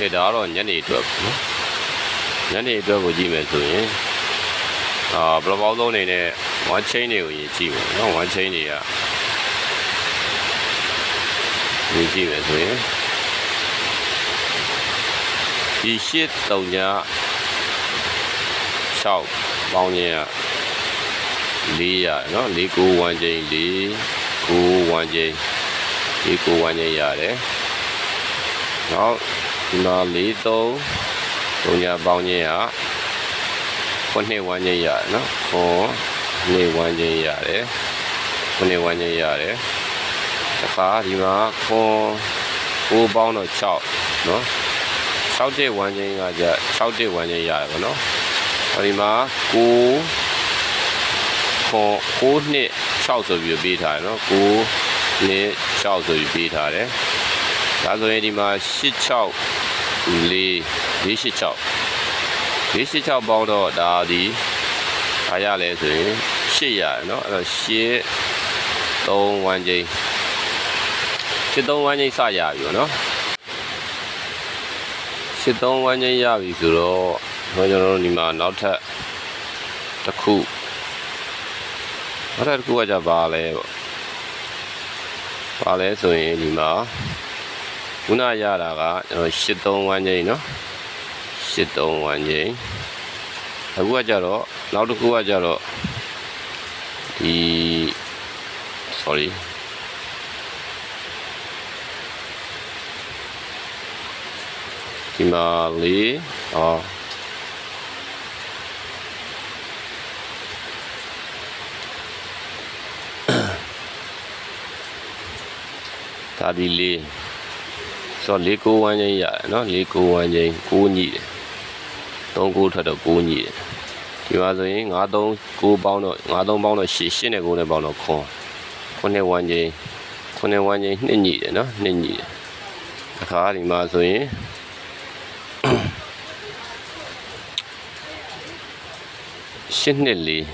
ကဲဒါကတော့ညနေအတွက်ပေါ့နော်ညနေအတွက်ကိုကြည့်မယ်ဆိုရင်အာဘယ်လိုပေါင်းဆုံးအနေနဲ့ one chain တွေကိုရင်ကြည့်မယ်နော် one chain တွေကရင်ကြည့်မယ်ဆိုရင်ဒီရှစ်တုံညာ6ပေါင်းခြင်းက400နော်4 9 1ချိန်4 9 1ချိန်4 9 1ချိန်ရတယ်နောက် ဒီမှာ4 3တုံညာပေါင်းခြင်းက9 1ချိန်ရတယ်နော်9 2 1ချိန်ရတယ်9 1ချိန်ရတယ်တခါဒီမှာ9 9ပေါင်းတော့6နော်6တဲ့1ချိန်ကကြ6တဲ့1ချိန်ရတယ်ပေါ့နော်အဲဒီမှာ9ခေါ်9နှစ်6ဆိုပြီးပေးထားတယ်နော်9နှစ်6ဆိုပြီးပေးထားတယ်ဒါဆိုရင်ဒီမှာ86 4 486 486ပေါင်းတော့ဒါဒီအားရလဲဆိုရင်800ရเนาะအဲ့တော့8 3 1ချိန်8 3 1ချိန်စရပြီပေါ့နော်8 3 1ချိန်ရပြီဆိုတော့ကျွန်တော်တို့ဒီမှာနောက်ထပ်တစ်ခုနောက်ထပ်တစ်ခုကကြပါလဲပေါ့ပါလဲဆိုရင်ဒီမှာ ခုနရတာကကျွန်တော်8 3 1ချိန်เนาะ8 3 1ချိန်အခုကကြတော့နောက်တစ်ခုကကြတော့ဒီ sorry ဒီမှာလေးအော်ဒါဒီလေး ဆိုတော့491ချင်းရတယ်နော်491ချင်း9ညိတယ်39ထက်တော့9ညိတယ်ဒီမှာဆိုရင်939ပေါင်းတော့93ပေါင်းတော့8 8နဲ့9နဲ့ပေါင်းတော့ခွန်91ချင်း91ချင်း2ညိတယ်နော်2ညိတယ်အခါဒီမှာဆိုရင်ရှစ်နှစ်လေး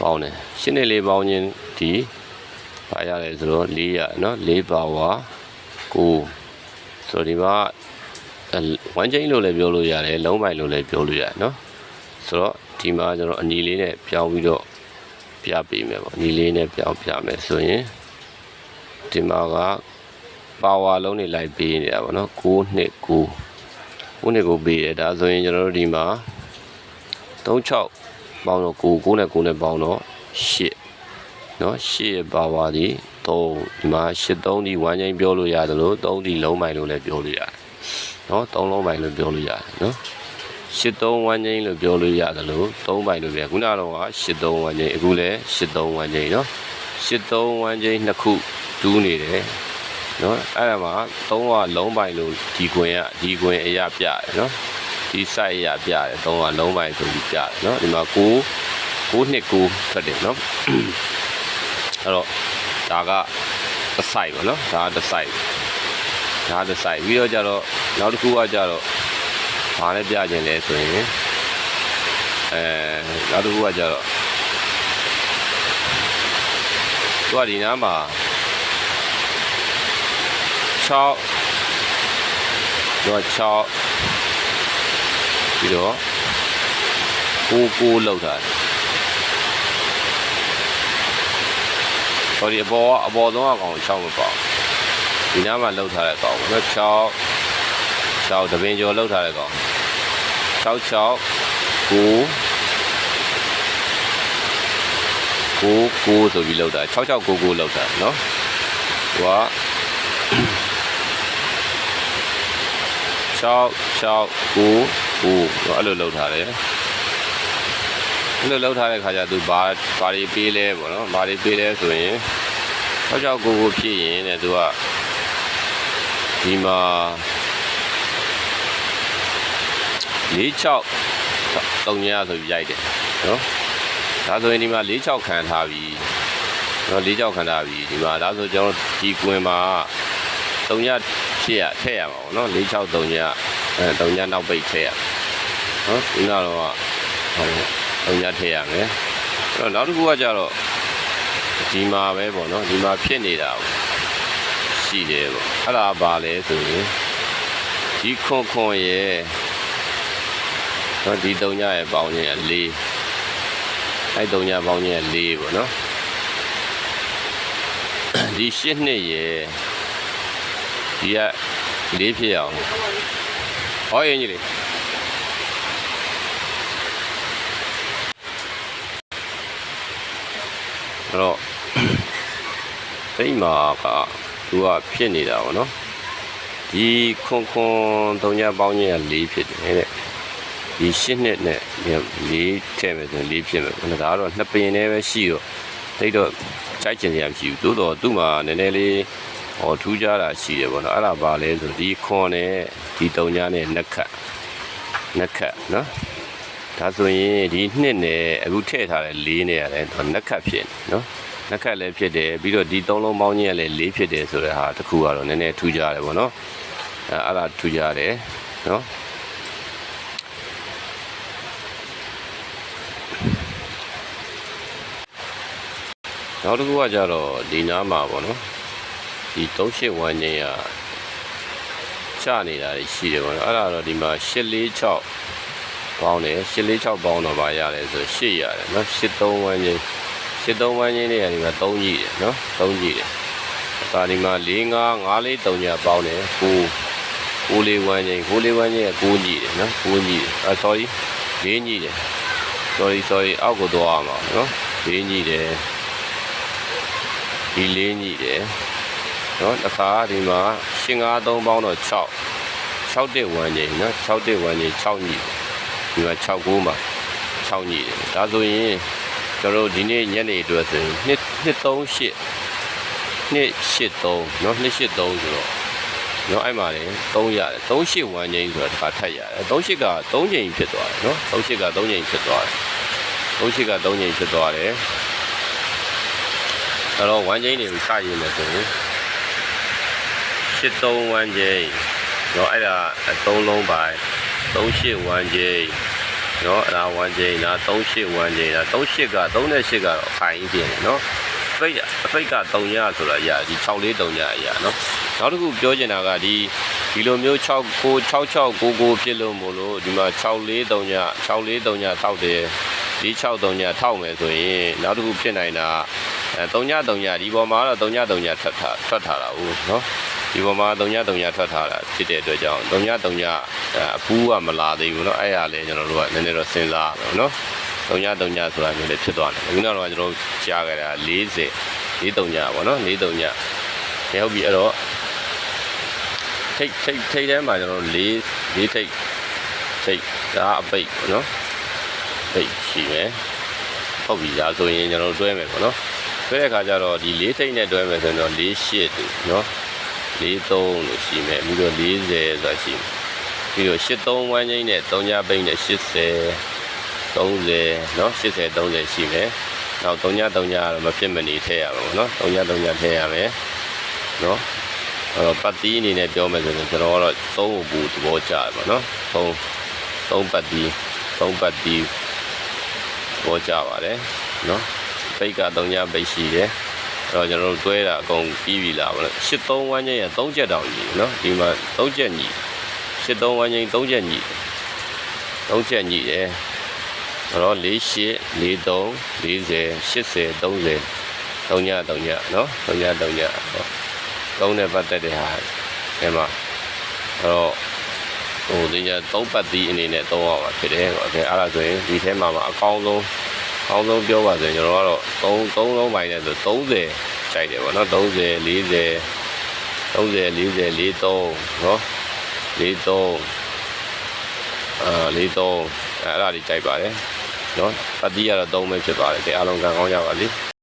ပေါင်းတယ်ရှစ်နှစ်လေးပေါင်းခြင်းဒီဘာရလဲဆိုတော့၄ရနော်၄ပါဝါ၉ ဆိုတော့ဒီမှာဝမ်းချင်းလို့လည်းပြောလို့ရတယ်လုံးပိုင်လို့လည်းပြောလို့ရတယ်เนาะဆိုတော့ဒီမှာကျွန်တော်အညီလေးနဲ့ပြောင်းပြီးတော့ပြပေးမယ်ပေါ့အညီလေးနဲ့ပြောင်းပြမယ်ဆိုရင်ဒီမှာကပါဝါလုံးတွေလိုက်ပေးနေတာပေါ့နော်9နှစ်9 9နှစ်ကိုပေးတယ်ဒါဆိုရင်ကျွန်တော်တို့ဒီမှာ36ပေါင်းတော့9 9နဲ့9နဲ့ပေါင်းတော့8 နော်ရှေ့ပါပါသည်3ဒီမှာ83ဒီဝမ်းချင်းပြောလို့ရတယ်လို့3ဒီလုံးပိုင်လို့လည်းပြောလို့ရတယ်နော်3လုံးပိုင်လို့ပြောလို့ရတယ်နော်83ဝမ်းချင်းလို့ပြောလို့ရတယ်လို့3ပိုင်လို့ပြောခုနကတော့83ဝမ်းချင်းအခုလည်း83ဝမ်းချင်းနော်83ဝမ်းချင်းနှစ်ခုတူးနေတယ်နော်အဲ့ဒါမှာ3ကလုံးပိုင်လို့ဒီခွင်ကဒီခွင်အရာပြတယ်နော်ဒီ site အရာပြတယ်3ကလုံးပိုင်ဆိုပြီးပြတယ်နော်ဒီမှာ9 9 2 9ထွက်တယ်နော် အဲ့တော့ဒါကတစ် site ပေါ့နော်ဒါကတစ် site ဒါကတစ် site ပြီးတော့ကြတော့နောက်တစ်ခုကကြတော့ဘာလဲပြခြင်းလဲဆိုရင်အဲနောက်တစ်ခုကကြတော့သူကဒီနားမှာ6တော့6ပြီးတော့ကိုကိုလောက်တာ ဟောဒီအပေါ်ကအပေါ်ဆုံးအကောင်6မပေါ့ဒီနားမှာလောက်ထားတဲ့ကောင်ပေါ့နော်6 6တပင်ကျော်လောက်ထားတဲ့ကောင်6 6 9 9 9ဆိုပြီးလောက်တာ6699လောက်တာเนาะဟိုက6 6 9 9တော့အဲ့လိုလောက်ထားတယ် အဲ့လိုလောက်ထားတဲ့ခါကျသူဘာဘာတွေပေးလဲပေါ့နော်ဘာတွေပေးလဲဆိုရင်6699ဖြစ်ရင်တဲ့သူကဒီမှာ46 3ညဆိုပြီးရိုက်တယ်နော်ဒါဆိုရင်ဒီမှာ46ခံထားပြီနော်46ခံထားပြီဒီမှာဒါဆိုကျွန်တော်ဒီကွင်မှာ3ညဖြစ်ရထည့်ရမှာပေါ့နော်46 3ညအဲ3ညနောက်ပိတ်ထည့်ရနော်ဒီကတော့ဟော 3ညထည့်ရမယ်အဲ့တော့နောက်တစ်ခုကကြတော့ဒီမှာပဲပေါ့နော်ဒီမှာဖြစ်နေတာပေါ့ရှိတယ်ပေါ့အဲ့ဒါဘာလဲဆိုရင်ဒီခွန်ခွန်ရဲ့နော်ဒီတုံညရဲ့ပေါင်းခြင်းက4အဲ့တုံညပေါင်းခြင်းက4ပေါ့နော်ဒီ8နှစ်ရဲ့ဒီက4ဖြစ်အောင်ဟောရင်ကြီးလေ အဲ့တော့စိတ်မှာကသူကဖြစ်နေတာပေါ့နော်ဒီခွန်ခွန်တုံညာပေါင်းခြင်းက၄ဖြစ်တယ်တဲ့ဒီ၈နှစ်နဲ့၄ထည့်မယ်ဆိုရင်၄ဖြစ်မယ်ခဏဒါကတော့နှစ်ပင်နဲ့ပဲရှိတော့တိတ်တော့ကြိုက်ချင်စရာမရှိဘူးသို့တော့သူ့မှာနည်းနည်းလေးဟောထူးခြားတာရှိတယ်ပေါ့နော်အဲ့ဒါပါလဲဆိုဒီခွန်နဲ့ဒီတုံညာနဲ့နှက်ခတ်နှက်ခတ်နော် ဒါဆိုရင်ဒီနှစ်နဲ့အခုထည့်ထားတဲ့၄နဲ့ရတယ်နှက်ခတ်ဖြစ်နေနော်နှက်ခတ်လည်းဖြစ်တယ်ပြီးတော့ဒီသုံးလုံးပေါင်းခြင်းကလည်း၄ဖြစ်တယ်ဆိုတဲ့ဟာတစ်ခုကတော့နည်းနည်းထူးခြားတယ်ပေါ့နော်အဲအဲ့ဒါထူကြတယ်နော်နောက်တစ်ခုကကြတော့ဒီနားမှာပေါ့နော်ဒီ38ဝန်းချင်းကချနေတာရှိတယ်ပေါ့နော်အဲ့ဒါတော့ဒီမှာ846 ပေါင်းတယ်846ပေါင်းတော့ဗာရတယ်ဆို8ရတယ်နော်83ဝန်းချင်း83ဝန်းချင်းတွေကဒီမှာ3ကြီးတယ်နော်3ကြီးတယ်ဒါဒီမှာ4 5 5လေး3ညပေါင်းတယ်9ကိုလေးဝမ်းချင်းကိုလေးဝမ်းချင်းကကိုညီတယ်နော်ကိုညီတယ်အာ sorry လေးညီတယ် sorry sorry အောက်ကိုသွားအောင်ပါနော်လေးညီတယ်ဒီလေးညီတယ်နော်တစ်ခါဒီမှာရှင်ငါးသုံးပေါင်းတော့6 6တက်ဝမ်းချင်းနော်6တက်ဝမ်းချင်း6ညီ ဒီမှာ6ကိုမှာ6ညီတယ်ဒါဆိုရင်ကျွန်တော်တို့ဒီနေ့ညနေအတွက်ဆိုရင်2 238 283เนาะ283ဆိုတော့เนาะအဲ့မှာလေ3ရတယ်38ဝမ်းချင်းဆိုတာတစ်ခါထပ်ရတယ်38က3ချိန်ဖြစ်သွားတယ်เนาะ38က3ချိန်ဖြစ်သွားတယ်38က3ချိန်ဖြစ်သွားတယ်အဲ့တော့ဝမ်းချင်းတွေကိုစရည်မယ်ဆိုရင်83ဝမ်းချင်းเนาะအဲ့ဒါ3လုံးပိုင်း 38ဝမ်းချင်းเนาะအဲ့ဒါဝမ်းချင်းဒါ38ဝမ်းချင်းဒါ38က38ကတော့ခိုင်ပြင်းတယ်เนาะ ဖိတ်အဖိတ်က3ညဆိုတာရဒီ64 3ညအရာเนาะနောက်တစ်ခုပြောချင်တာကဒီဒီလိုမျိုး6 9 66 99ဖြစ်လို့မို့လို့ဒီမှာ64 3ည64 3ညထောက်တယ်ဒီ6 3ညထောက်မယ်ဆိုရင်နောက်တစ်ခုဖြစ်နိုင်တာအဲ3ည3ညဒီပေါ်မှာတော့3ည3ညထွက်ထားထွက်ထားတာဟုတ်เนาะ ဒီပေါ်မှာ3ည3ညထွက်ထားတာဖြစ်တဲ့အတွက်ကြောင့်3ည3ညအပူးကမလာသေးဘူးเนาะအဲ့ရလဲကျွန်တော်တို့ကနည်းနည်းတော့စဉ်းစားရမယ်เนาะ တုံညတုံညဆိုတာမျိုးလည်းဖြစ်သွားတယ်အခုနောက်တော့ကျွန်တော်တို့ကြားခဲ့တာ40 4တုံညပေါ့နော်4တုံညအဲဟုတ်ပြီအဲ့တော့ထိတ်ထိတ်ထိတ်ထဲမှာကျွန်တော်တို့4 4ထိတ်ထိတ်ဒါအပိတ်ပေါ့နော်ပိတ်ရှိမယ်ဟုတ်ပြီဒါဆိုရင်ကျွန်တော်တို့တွဲမယ်ပေါ့နော်တွဲတဲ့အခါကျတော့ဒီ4ထိတ်နဲ့တွဲမယ်ဆိုရင်တော့4 8တူနော်4 3လို့ရှိမယ်ပြီးတော့40ဆိုတာရှိမယ်ပြီးတော့8 3ဝမ်းချင်းနဲ့3ညပိတ်နဲ့80 30เนาะ80 30ရှိမယ်။နောက်3ည3ညကတော့မဖြစ်မနေထည့်ရမှာပေါ့နော်။3ည3ညထည့်ရမယ်။เนาะအဲ့တော့ပတ်တီးအနေနဲ့ပြောမယ်ဆိုရင်ကျွန်တော်ကတော့3ကိုပူသဘောကျတယ်ပေါ့နော်။3 3ပတ်တီး3ပတ်တီးသဘောကျပါတယ်เนาะ။ပိတ်က3ညပိတ်ရှိတယ်။ အဲ့တော့ကျွန်တော်တို့တွဲတာအကုန်ပြီးပြီလားဗောလေ83ဝမ်းချင်းရ3ချက်တောင်ညီနော်ဒီမှာ3ချက်ညီ83ဝမ်းချင်း3ချက်ညီ3ချက်ညီတယ်ဆိုတော့48 43 40 80 30တုံညတုံညနော်တုံညတုံညဟောတုံးနဲ့ပတ်သက်တဲ့ဟာအဲမှာအဲ့တော့ဟိုတင်ကြသုံးပတ်သီးအနေနဲ့သုံးရမှာဖြစ်တယ်ဟိုအဲအဲ့ဒါဆိုရင်ဒီထဲမှာမှာအကောင်းဆုံး အောင်းဆုံးပြောပါဆိုရင်ကျွန်တော်ကတော့3 3လုံးပိုင်းနဲ့ဆို30ကြိုက်တယ်ပေါ့နော်30 40 30 40 43နော်43အာ43အဲ့ဒါလေးကြိုက်ပါတယ်နော်တတိယတော့3ပဲဖြစ်ပါတယ်ဒီအားလုံးကံကောင်းကြပါလိမ့်